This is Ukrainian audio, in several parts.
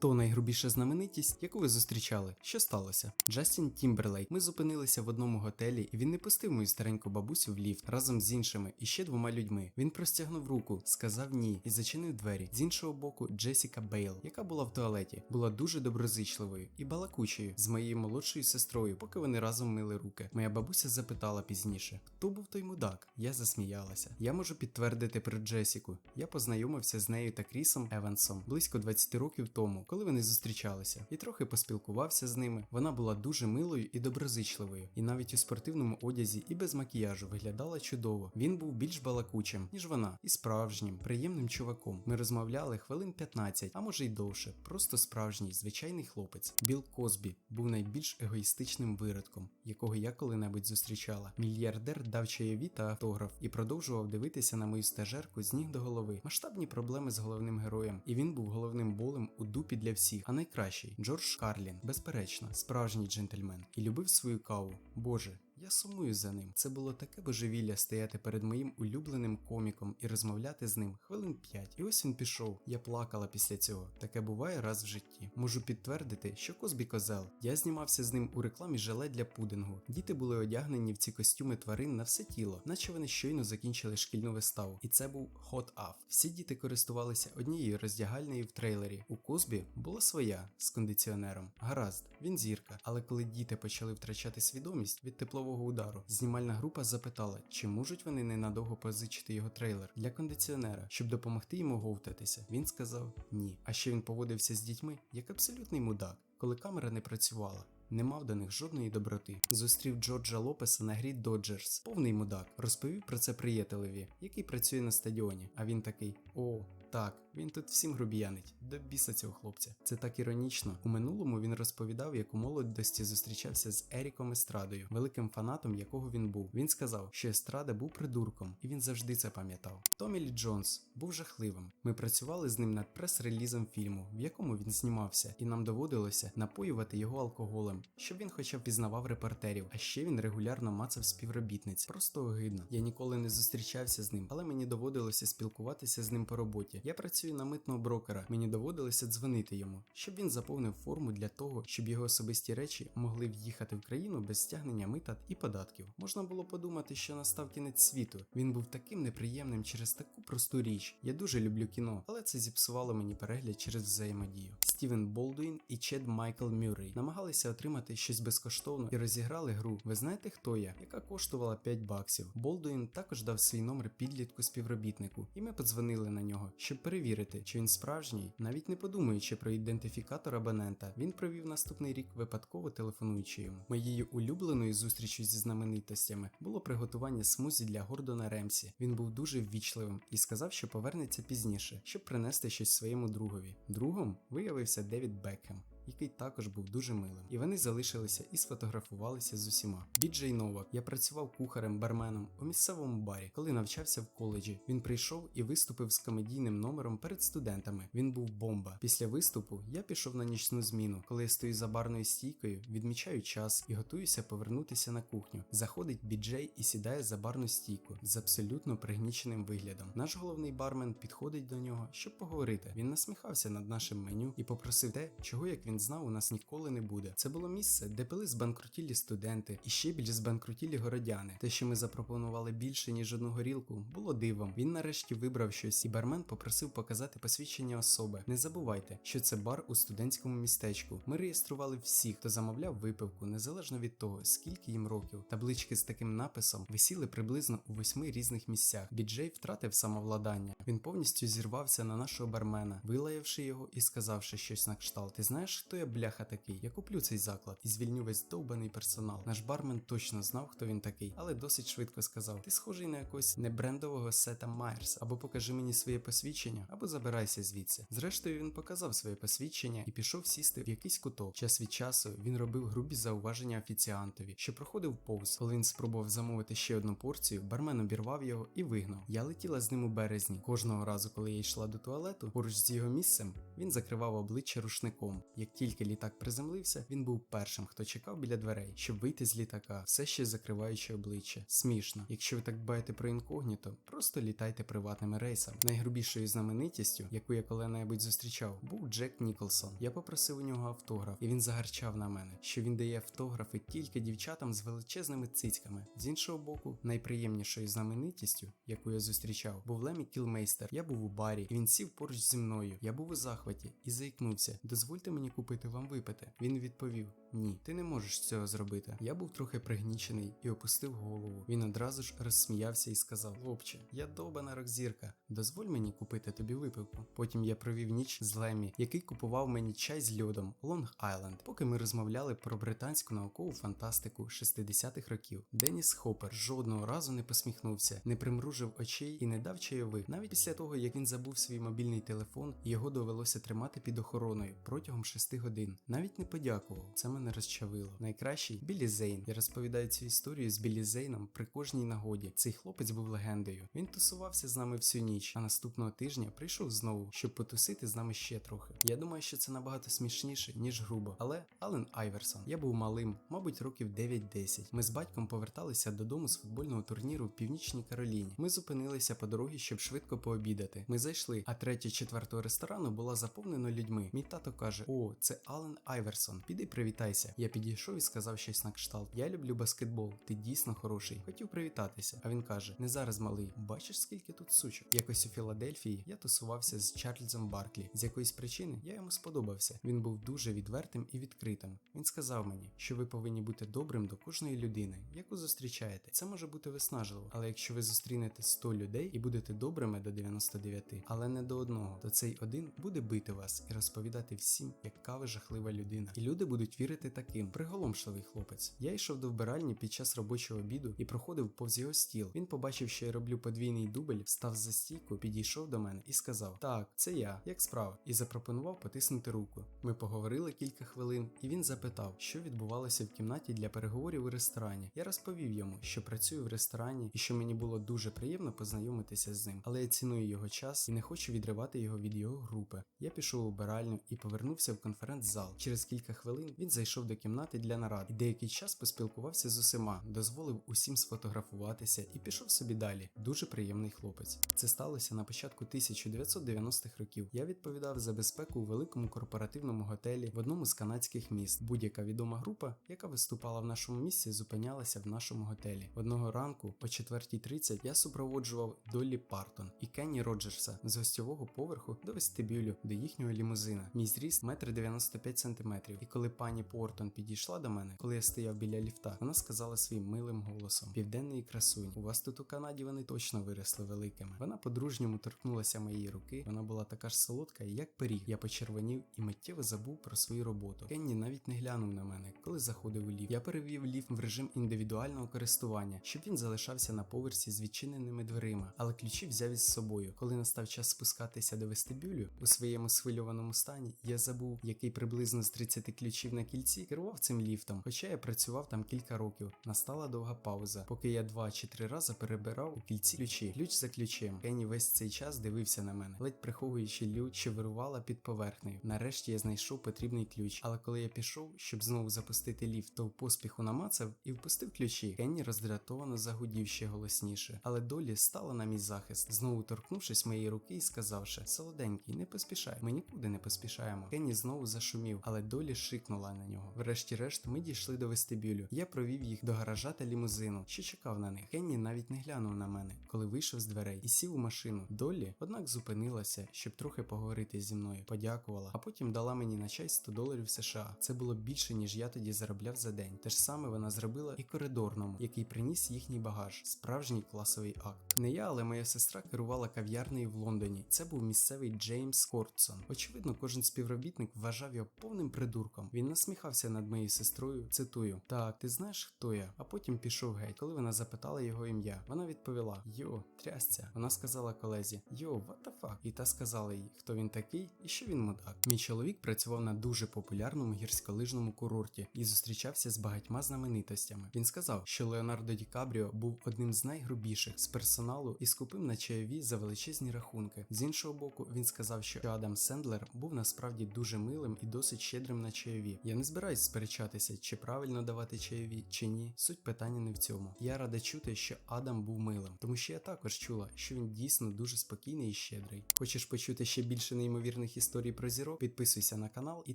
Хто найгрубіша знаменитість, яку ви зустрічали? Що сталося? Джастін Тімберлейк. Ми зупинилися в одному готелі, і він не пустив мою стареньку бабусю в ліфт разом з іншими і ще двома людьми. Він простягнув руку, сказав ні і зачинив двері. З іншого боку, Джесіка Бейл, яка була в туалеті, була дуже доброзичливою і балакучою з моєю молодшою сестрою, поки вони разом мили руки. Моя бабуся запитала пізніше, хто був той мудак. Я засміялася. Я можу підтвердити про Джесіку. Я познайомився з нею та Крісом Евансом близько 20 років тому, коли вони зустрічалися, і трохи поспілкувався з ними. Вона була дуже милою і доброзичливою, і навіть у спортивному одязі і без макіяжу виглядала чудово. Він був більш балакучим, ніж вона, і справжнім, приємним чуваком. Ми розмовляли хвилин 15, а може й довше. Просто справжній, звичайний хлопець. Біл Козбі був найбільш егоїстичним виродком, якого я коли-небудь зустрічала. Мільярдер дав чайові та автограф і продовжував дивитися на мою стажерку з ніг до голови. Масштабні проблеми з головним героєм, і він був головним болем у дупі для всіх. А найкращий Джордж Карлін, безперечно, справжній джентльмен, і любив свою каву. Боже. Я сумую за ним. Це було таке божевілля стояти перед моїм улюбленим коміком і розмовляти з ним хвилин 5. І ось він пішов. Я плакала після цього. Таке буває раз в житті. Можу підтвердити, що Козбі козел. Я знімався з ним у рекламі желе для пудингу. Діти були одягнені в ці костюми тварин на все тіло, наче вони щойно закінчили шкільну виставу. І це був Hot Off. Всі діти користувалися однією роздягальнею в трейлері. У Козбі була своя з кондиціонером. Гаразд, він зірка. Але коли діти почали втрачати свідомість від теплового удару, знімальна група запитала, чи можуть вони ненадовго позичити його трейлер для кондиціонера, щоб допомогти йому говтатися. Він сказав ні. А ще він поводився з дітьми як абсолютний мудак, коли камера не працювала. Не мав до них жодної доброти. Зустрів Джорджа Лопеса на грі Доджерс, повний мудак. Розповів про це приятелеві, який працює на стадіоні. А він такий: О, так, він тут всім грубіянить. До біса цього хлопця. Це так іронічно. У минулому він розповідав, як у молодості зустрічався з Еріком Естрадою, великим фанатом якого він був. Він сказав, що Естрада був придурком, і він завжди це пам'ятав. Томі Лі Джонс був жахливим. Ми працювали з ним над прес-релізом фільму, в якому він знімався, і нам доводилося напоювати його алкоголем, щоб він хоча б пізнавав репортерів. А ще він регулярно мацав співробітниць. Просто огидно. Я ніколи не зустрічався з ним, але мені доводилося спілкуватися з ним по роботі. Я працюю на митного брокера. Мені доводилося дзвонити йому, щоб він заповнив форму для того, щоб його особисті речі могли в'їхати в країну без стягнення мита і податків. Можна було подумати, що настав кінець світу. Він був таким неприємним через таку просту річ. Я дуже люблю кіно, але це зіпсувало мені перегляд через взаємодію. Стівен Болдуін і Чед Майкл Мюррей намагалися отримати щось безкоштовно і розіграли гру. Ви знаєте, хто я, яка коштувала 5 баксів. Болдуін також дав свій номер підлітку співробітнику, і ми подзвонили на нього, щоб перевірити, чи він справжній, навіть не подумаючи про ідентифікатор абонента. Він провів наступний рік випадково телефонуючи йому. Моєю улюбленою зустрічю зі знаменитостями було приготування смузі для Гордона Ремсі. Він був дуже ввічливим і сказав, що повернеться пізніше, щоб принести щось своєму другові. Другом виявився Девід Бекхем який також був дуже милим. І вони залишилися і сфотографувалися з усіма. Біджей Новак. Я працював кухарем, барменом у місцевому барі, коли навчався в коледжі. Він прийшов і виступив з комедійним номером перед студентами. Він був бомба. Після виступу я пішов на нічну зміну. Коли я стою за барною стійкою, відмічаю час і готуюся повернутися на кухню. Заходить біджей і сідає за барну стійку з абсолютно пригніченим виглядом. Наш головний бармен підходить до нього, щоб поговорити. Він насміхався над нашим меню і попросив те, чого як він знав, у нас ніколи не буде. Це було місце, де пили збанкрутілі студенти і ще більш збанкрутілі городяни. Те, що ми запропонували більше ніж одну горілку, було дивом. Він нарешті вибрав щось, і бармен попросив показати посвідчення особи. Не забувайте, що це бар у студентському містечку. Ми реєстрували всіх, хто замовляв випивку, незалежно від того, скільки їм років. Таблички з таким написом висіли приблизно у восьми різних місцях. Біджей втратив самовладання. Він повністю зірвався на нашого бармена, вилаявши його і сказавши щось на кшталт. Ти знаєш, хто я бляха такий? Я куплю цей заклад і звільню весь довбаний персонал. Наш бармен точно знав, хто він такий, але досить швидко сказав: Ти схожий на якогось небрендового сета Майерса, або покажи мені своє посвідчення, або забирайся звідси. Зрештою, він показав своє посвідчення і пішов сісти в якийсь куток. Час від часу він робив грубі зауваження офіціантові, що проходив повз. Коли він спробував замовити ще одну порцію, бармен обірвав його і вигнав. Я летіла з ним у березні. Кожного разу, коли я йшла до туалету, поруч з його місцем він закривав обличчя рушником. Як тільки літак приземлився, він був першим, хто чекав біля дверей, щоб вийти з літака, все ще закриваючи обличчя. Смішно. Якщо ви так дбаєте про інкогніто, просто літайте приватними рейсами. Найгрубішою знаменитістю, яку я коли-небудь зустрічав, був Джек Ніколсон. Я попросив у нього автограф, і він загарчав на мене, що він дає автографи тільки дівчатам з величезними цицьками. З іншого боку, найприємнішою знаменитістю, яку я зустрічав, був Лемі Кілмейстер. Я був у барі, і він сів поруч зі мною. Я був у захваті і заікнувся. Дозвольте мені купити вам випити. Він відповів: Ні, ти не можеш цього зробити. Я був трохи пригнічений і опустив голову. Він одразу ж розсміявся і сказав: Хлопче, я довбана рок-зірка. Дозволь мені купити тобі випивку. Потім я провів ніч з Лемі, який купував мені чай з льодом Лонг Айленд, поки ми розмовляли про британську наукову фантастику 60-х років. Деніс Хоппер жодного разу не посміхнувся, не примружив очей і не дав чайових. Навіть після того, як він забув свій мобільний телефон, його довелося тримати під охороною протягом 6 годин. Навіть не подякував. Це мене розчавило. Найкращий Білі Зейн. Я розповідаю цю історію з Білі Зейном при кожній нагоді. Цей хлопець був легендою. Він тусувався з нами всю ніч, а наступного тижня прийшов знову, щоб потусити з нами ще трохи. Я думаю, що це набагато смішніше, ніж грубо. Але Ален Айверсон. Я був малим, мабуть, років 9-10. Ми з батьком поверталися додому з футбольного турніру в Північній Кароліні. Ми зупинилися по дорозі, щоб швидко пообідати. Ми зайшли, а третя четвертого ресторану була заповнена людьми. Мій тато каже: О, це Ален Айверсон. Піди привітайся. Я підійшов і сказав щось на кшталт. Я люблю баскетбол, ти дійсно хороший. Хотів привітатися. А він каже: Не зараз малий. Бачиш, скільки тут сучок? Якось у Філадельфії я тусувався з Чарльзом Барклі. З якоїсь причини я йому сподобався. Він був дуже відвертим і відкритим. Він сказав мені, що ви повинні бути добрим до кожної людини, яку зустрічаєте. Це може бути виснажливо, але якщо ви зустрінете 100 людей і будете добрими до 99, але не до одного, то цей один буде бити вас і розповідати всім, яка ви жахлива людина. І люди будуть вірити таким. Приголомшливий хлопець. Я йшов до вбиральні під час робочого обіду і проходив повз його стіл. Він побачив, що я роблю подвійний дубль, став за стійку, підійшов до мене і сказав: Так, це я, як справа, і запропонував потиснути руку. Ми поговорили кілька хвилин, і він запитав, що відбувалося в кімнаті для переговорів у ресторані. Я розповів йому, що працюю в ресторані і що мені було дуже приємно познайомитися з ним, але я ціную його час і не хочу відривати його від його групи. Я пішов у биральню і повернувся в конференц-зал. Через кілька хвилин він зайшов до кімнати для нарад і деякий час поспілкувався з усіма, дозволив усім сфотографуватися і пішов собі далі. Дуже приємний хлопець. Це сталося на початку 1990-х років. Я відповідав за безпеку у великому корпоративному готелі в одному з канадських міст. Будь-яка відома група, яка виступала в нашому місці, зупинялася в нашому готелі. Одного ранку, о 4.30, я супроводжував Доллі Партон і Кенні Роджерса з гостьового поверху до вестибюлю до їхнього лімузина. Мій зріст 1,95 см. І коли пані Портон підійшла до мене, коли я стояв біля ліфта, вона сказала своїм милим голосом: Південний красунь, у вас тут у Канаді вони точно виросли великими. Вона по-дружньому торкнулася моєї руки. Вона була така ж солодка, як пиріг. Я почервонів і миттєво забув про свою роботу. Кенні навіть не глянув на мене, коли заходив у ліфт. Я перевів ліфт в режим індивідуального користування, щоб він залишався на поверсі з відчиненими дверима, але ключі взяв із собою. Коли настав час спускатися до вестибюлю у своєму схвильованому стані, я забув, який приблизно з 30 ключів на кільці керував цим ліфтом. Хоча я працював там кілька років. Настала довга пауза, поки я два чи три рази перебирав у кільці ключі, ключ за ключем. Кенні весь цей час дивився на мене, ледь приховуючи лють, що вирувала під поверхнею. Нарешті я знайшов потрібний ключ, але коли я пішов, щоб знову запустити ліфт, то в поспіху намацав і впустив ключі. Кенні роздратовано загудів ще голосніше, але долі стала на мій захист, знову торкнувшись моєї руки і сказавши: Солоденький, не поспішай, ми нікуди не поспішаємо. Кенні знову зашумів, але долі шикнула на нього. Врешті-решт, ми дійшли до вестибюлю. Я провів їх до гаража та лімузину, що чекав на них. Кенні навіть не глянув на мене, коли вийшов з дверей і сів у машину. Долі, однак, зупинилася, щоб трохи поговорити зі мною. Подякувала, а потім дала мені на чай 100 доларів США. Це було більше, ніж я тоді заробляв за день. Те ж саме вона зробила і коридорному, який приніс їхній багаж. Справжній класовий акт. Не я, але моя сестра керувала кав'ярнею в Лондоні. Це був місцевий Джеймс Кортсон. Очевидно, кожен співробітник вважав його повним придурком. Він насміхався над моєю сестрою. Цитую: Так, ти знаєш, хто я? А потім пішов геть. Коли вона запитала його ім'я, вона відповіла: Йо, трясця. Вона сказала колезі: Йо, fuck? І та сказала їй, хто він такий і що він мудак. Мій чоловік працював на дуже популярному гірськолижному курорті і зустрічався з багатьма знаменитостями. Він сказав, що Леонардо Ді Кабріо був одним з найгрубіших з персоналу і скупив на чайові за величезні рахунки. З іншого боку, він сказав, що Адам Сендлер був насправді дуже милим і досить щедрим на чайові. Я не збираюсь сперечатися, чи правильно давати чайові, чи ні. Суть питання не в цьому. Я рада чути, що Адам був милим, тому що я також чула, що він дійсно дуже спокійний і щедрий. Хочеш почути ще більше неймовірних історій про зірок? Підписуйся на канал і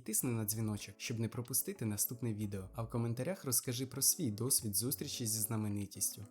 тисни на дзвіночок, щоб не пропустити наступне відео. А в коментарях розкажи про свій досвід зустрічі зі знаменитістю.